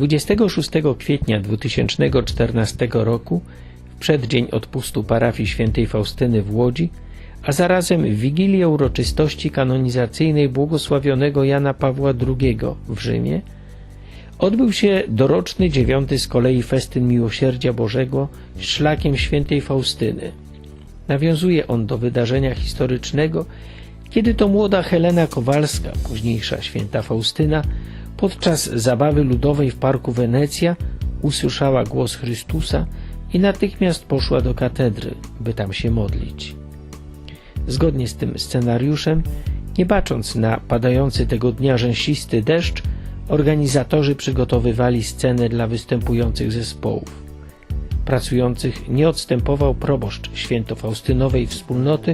26 kwietnia 2014 roku, w przeddzień odpustu parafii świętej Faustyny w Łodzi, a zarazem w wigilię uroczystości kanonizacyjnej błogosławionego Jana Pawła II w Rzymie, odbył się doroczny dziewiąty z kolei festyn Miłosierdzia Bożego szlakiem świętej Faustyny. Nawiązuje on do wydarzenia historycznego, kiedy to młoda Helena Kowalska, późniejsza święta Faustyna, podczas zabawy ludowej w parku Wenecja usłyszała głos Chrystusa i natychmiast poszła do katedry, by tam się modlić. Zgodnie z tym scenariuszem, nie bacząc na padający tego dnia rzęsisty deszcz, organizatorzy przygotowywali scenę dla występujących zespołów. Pracujących nie odstępował proboszcz świętofaustynowej wspólnoty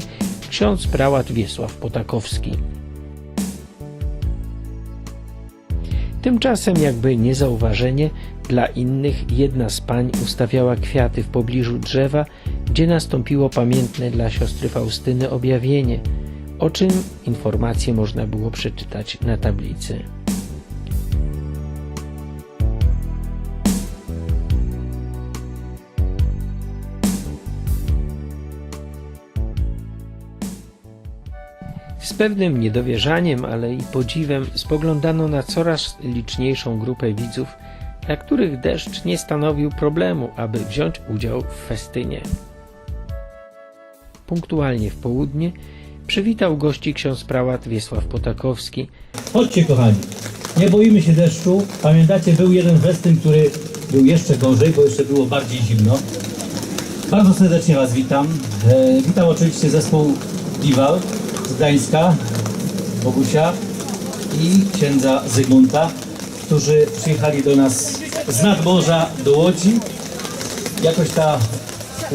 ksiądz prałat Wiesław Potakowski. Tymczasem, jakby niezauważenie, dla innych jedna z pań ustawiała kwiaty w pobliżu drzewa, gdzie nastąpiło pamiętne dla siostry Faustyny objawienie, o czym informacje można było przeczytać na tablicy. Z pewnym niedowierzaniem, ale i podziwem spoglądano na coraz liczniejszą grupę widzów, dla których deszcz nie stanowił problemu, aby wziąć udział w festynie. Punktualnie w południe przywitał gości ksiądz prałat Wiesław Potakowski, Chodźcie kochani, nie boimy się deszczu. Pamiętacie, był jeden festyn, który był jeszcze gorzej, bo jeszcze było bardziej zimno. Bardzo serdecznie Was witam. E, witam oczywiście zespół Diwal z Gdańska, Bogusia i księdza Zygmunta, którzy przyjechali do nas z nadmorza do Łodzi. Jakoś ta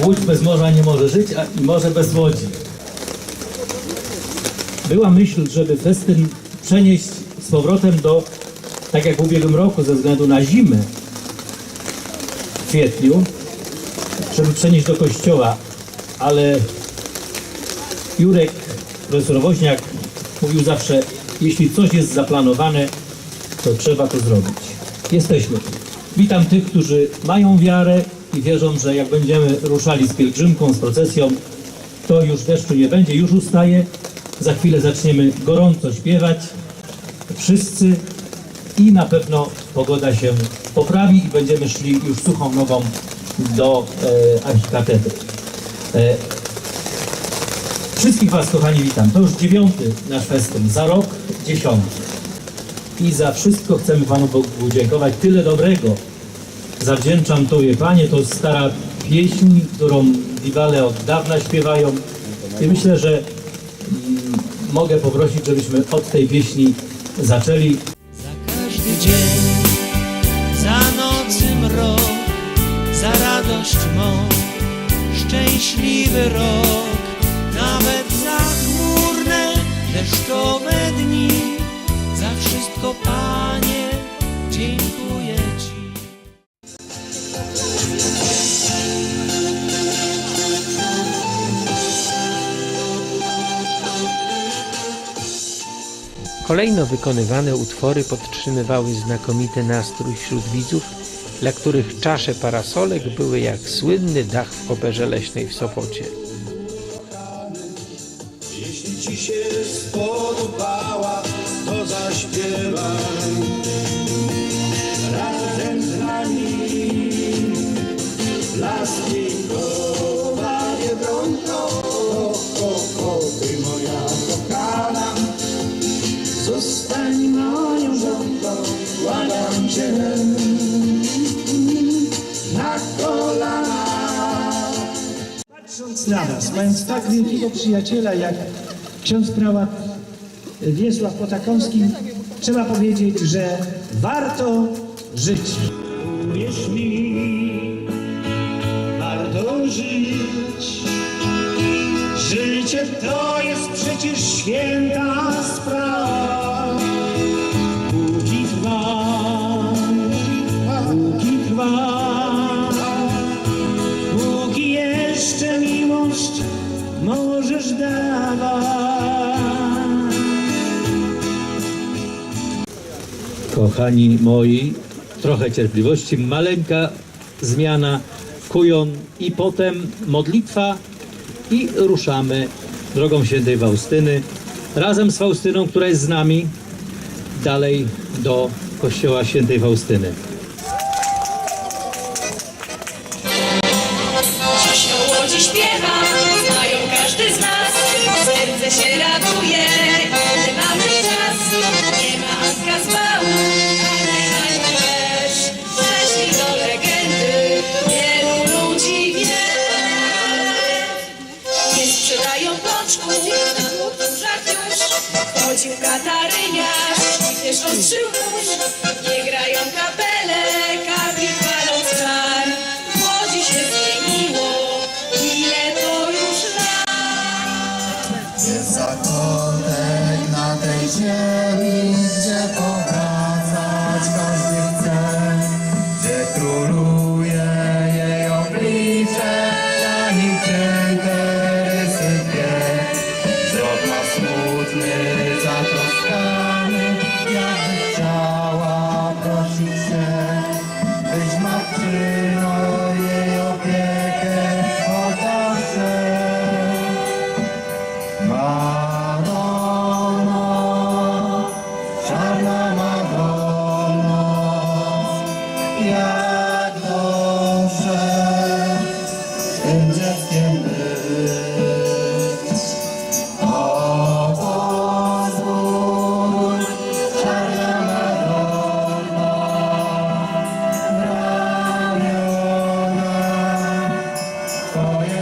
Łódź bez morza nie może żyć, a i morze bez Łodzi była myśl, żeby festyn przenieść z powrotem do, tak jak w ubiegłym roku, ze względu na zimę w kwietniu, żeby przenieść do kościoła, ale Jurek, profesor Woźniak mówił zawsze, jeśli coś jest zaplanowane, to trzeba to zrobić. Jesteśmy. Witam tych, którzy mają wiarę i wierzą, że jak będziemy ruszali z pielgrzymką, z procesją, to już deszczu nie będzie, już ustaje. Za chwilę zaczniemy gorąco śpiewać, wszyscy i na pewno pogoda się poprawi i będziemy szli już suchą nogą do e, archikatedry. E, wszystkich Was, kochani, witam. To już dziewiąty nasz festyn, za rok dziesiąty. I za wszystko chcemy Panu Bogu dziękować. Tyle dobrego zawdzięczam Tobie, Panie. To stara pieśń, którą Diwale od dawna śpiewają. I myślę, że mm, mogę poprosić, żebyśmy od tej pieśni zaczęli. Za każdy dzień, za nocy mrok, za radość mą, szczęśliwy rok, deszczowe dni, za wszystko, Panie, dziękuję Ci. Kolejno wykonywane utwory podtrzymywały znakomity nastrój wśród widzów, dla których czasze parasolek były jak słynny dach w operze leśnej w Sopocie. Zostań moją cię. Na kolana. Patrząc na nas, mając tak wielkiego przyjaciela jak ksiądz prałat Wiesław Potakowski, trzeba powiedzieć, że warto żyć. Uwierz mi, warto żyć. Życie to jest przecież święta sprawa. Póki trwa, póki trwa, póki jeszcze miłość możesz dawać. Kochani moi, trochę cierpliwości, maleńka zmiana, kujon i potem modlitwa i ruszamy drogą świętej Faustyny razem z Faustyną, która jest z nami dalej do kościoła świętej Faustyny. Dziś śpiewa, znają każdy z nas. Serce się raduje, Chodził kataryniarz, też ostrzył nóż. Nie grają kapele,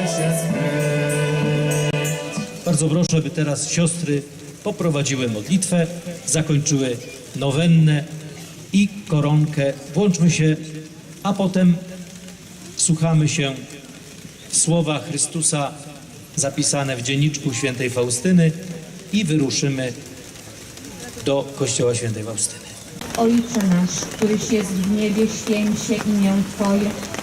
się. Bardzo proszę, by teraz siostry poprowadziły modlitwę, zakończyły nowennę i koronkę. Włączmy się, a potem wsłuchamy się słowa Chrystusa zapisane w dzienniczku świętej Faustyny i wyruszymy do kościoła świętej Faustyny. Ojcze nasz, któryś jest w niebie, święć się imię Twoje.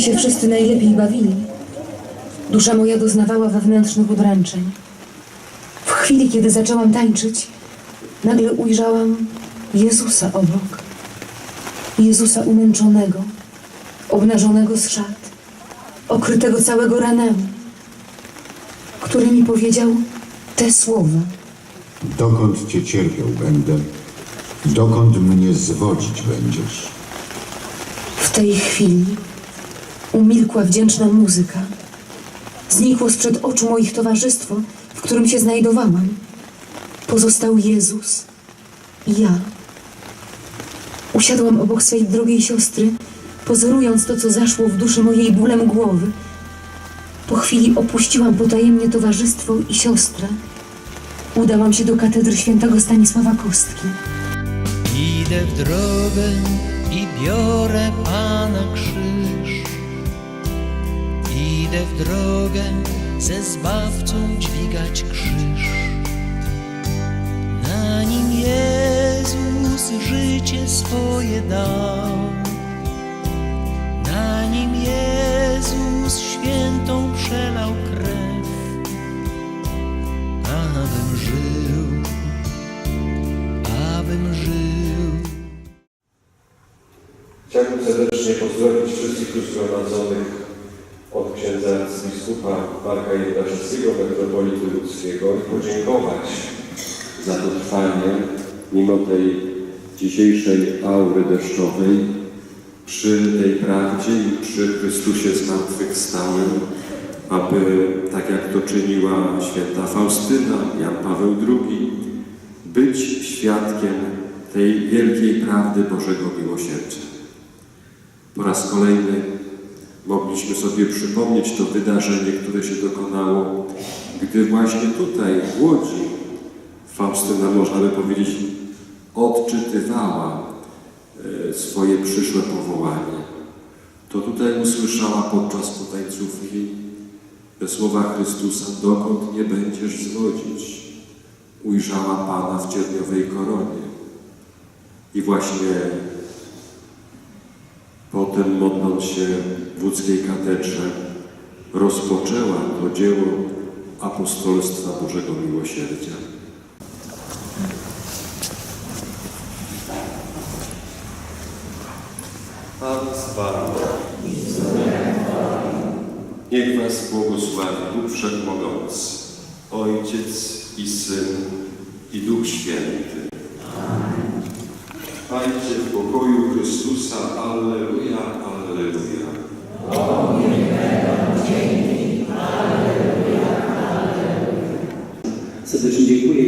się wszyscy najlepiej bawili, dusza moja doznawała wewnętrznych udręczeń. W chwili, kiedy zaczęłam tańczyć, nagle ujrzałam Jezusa obok. Jezusa umęczonego, obnażonego z szat, okrytego całego ranami, który mi powiedział te słowa. Dokąd cię cierpiał będę, dokąd mnie zwodzić będziesz. W tej chwili umilkła wdzięczna muzyka. Znikło sprzed oczu moich towarzystwo, w którym się znajdowałam. Pozostał Jezus i ja. Usiadłam obok swej drogiej siostry, pozorując to, co zaszło w duszy mojej bólem głowy. Po chwili opuściłam potajemnie towarzystwo i siostrę. Udałam się do katedry świętego Stanisława Kostki. Idę w drogę i biorę Pana krzyż. Idę w drogę ze Zbawcą dźwigać krzyż. Na nim Jezus życie swoje dał. Na nim Jezus świętą przelał krew. Abym żył, abym żył. Chciałbym serdecznie pozdrowić wszystkich zgromadzonych arcybiskupa Marka Jedwaszewskiego, metropolity ludzkiego i podziękować za to trwanie, mimo tej dzisiejszej aury deszczowej, przy tej prawdzie i przy Chrystusie zmartwychwstałym, aby, tak jak to czyniła święta Faustyna, Jan Paweł II, być świadkiem tej wielkiej prawdy Bożego miłosierdzia. Po raz kolejny mogliśmy sobie przypomnieć to wydarzenie, które się dokonało, gdy właśnie tutaj, w Łodzi, Faustyna, można by powiedzieć, odczytywała e, swoje przyszłe powołanie. To tutaj usłyszała podczas potańcówki te słowa Chrystusa, dokąd nie będziesz zwodzić. Ujrzała Pana w cierniowej koronie. I właśnie potem, modląc się w łódzkiej katedrze, rozpoczęła to dzieło apostolstwa Bożego Miłosierdzia. Pan z. Niech Was błogosławi Bóg Wszechmogący, Ojciec i Syn i Duch Święty. Trwajcie w pokoju Chrystusa. Alleluja, Alleluja. Serdecznie dziękuję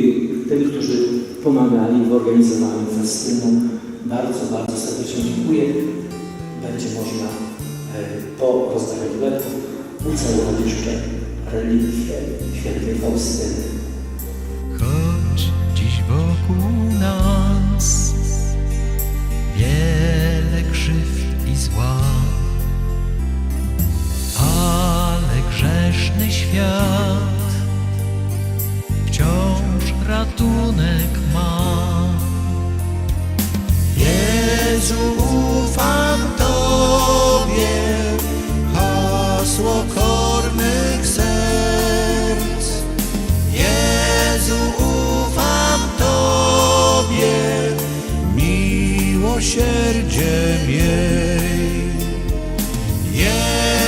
tym, którzy pomagali w organizowaniu festynu. Bardzo, bardzo serdecznie dziękuję. Będzie można e, po rozdaniu biletów ucałować jeszcze relikwie świętej Faustyny. Choć dziś wokół nas wiele i zła, ale grzeszny świat wciąż ratunek ma. Jezu, miłosierdzie miej. Yeah.